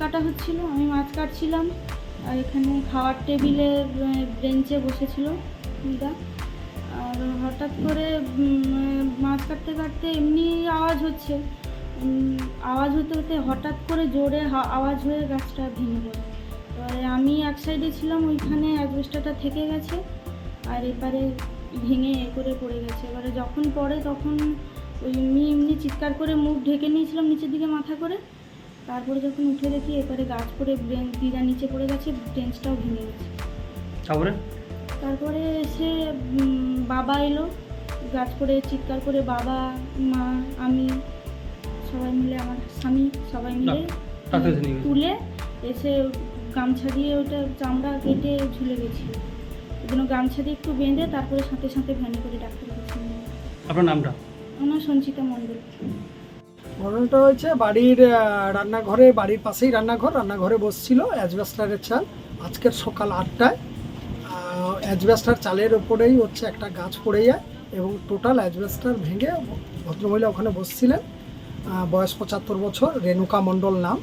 কাটা হচ্ছিল, আমি মাছ কাটছিলাম, আর এখানে খাওয়ার টেবিলে বেঞ্চে বসেছিল দিদা। আর হঠাৎ করে মাছ কাটতে কাটতে এমনি আওয়াজ হচ্ছে। আওয়াজ হতে হতে হঠাৎ করে জোরে আওয়াজ হয়ে গাছটা ভেঙে পড়ে। এবারে আমি এক সাইডে ছিলাম, ওইখানে অ্যাডভেস্টারটা থেকে গেছে, আর এপারে ভেঙে এ করে পড়ে গেছে। এবারে যখন পড়ে তখন ওই এমনি এমনি চিৎকার করে মুখ ঢেকে নিয়েছিলাম নিচের দিকে মাথা করে। তারপরে যখন উঠে দেখি এপারে গাছ পড়ে ব্রেঞ্চ দিদা নিচে পড়ে গেছে ব্রেঞ্চটাও ভেঙে গেছে। তারপরে? তারপরে এসে বাবা এলো গাছ পড়ে চিৎকার করে বাবা মা আমি সবাই মিলে আমার স্বামী সবাই মিলে গেছে। তুলে এসে গামছা দিয়ে ওটা চামড়া কেটে ঝুলে গেছিল। ওই গামছা দিয়ে একটু বেঁধে তারপরে সাথে সাথে ভ্যানে করে ডাক্তার আপনার নামটা? আমার সঞ্চিতা মণ্ডল। ঘটনাটা হয়েছে, বাড়ির রান্নাঘরে, বাড়ির পাশেই রান্নাঘর, রান্নাঘরে বসছিল অ্যাজবেস্টারের চাল আজকের সকাল আটটায়। অ্যাজবেস্টার চালের ওপরেই হচ্ছে একটা গাছ পড়ে যায় এবং টোটাল অ্যাজবেস্টার ভেঙে ভদ্রমহিলা ওখানে বসছিলেন। বয়স পঁচাত্তর বছর, রেণুকা মণ্ডল নাম।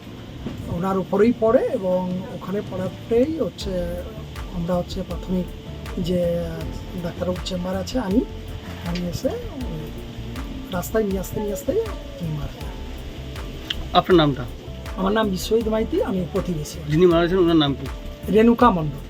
ওনার উপরেই পড়ে এবং ওখানে পড়াতেই হচ্ছে, আমরা হচ্ছে প্রাথমিক যে ডাক্তারবাবুর চেম্বার আছে, আমি আমি এসে রাস্তায় নিয়ে আসতে নিয়ে আসতে তিনি মারা যান। আপনার নামটা? আমার নাম বিশ্বজিৎ মাইতি আমি প্রতিবেশী। যিনি মারা গেছেন ওনার নাম কি? রেণুকা মণ্ডল।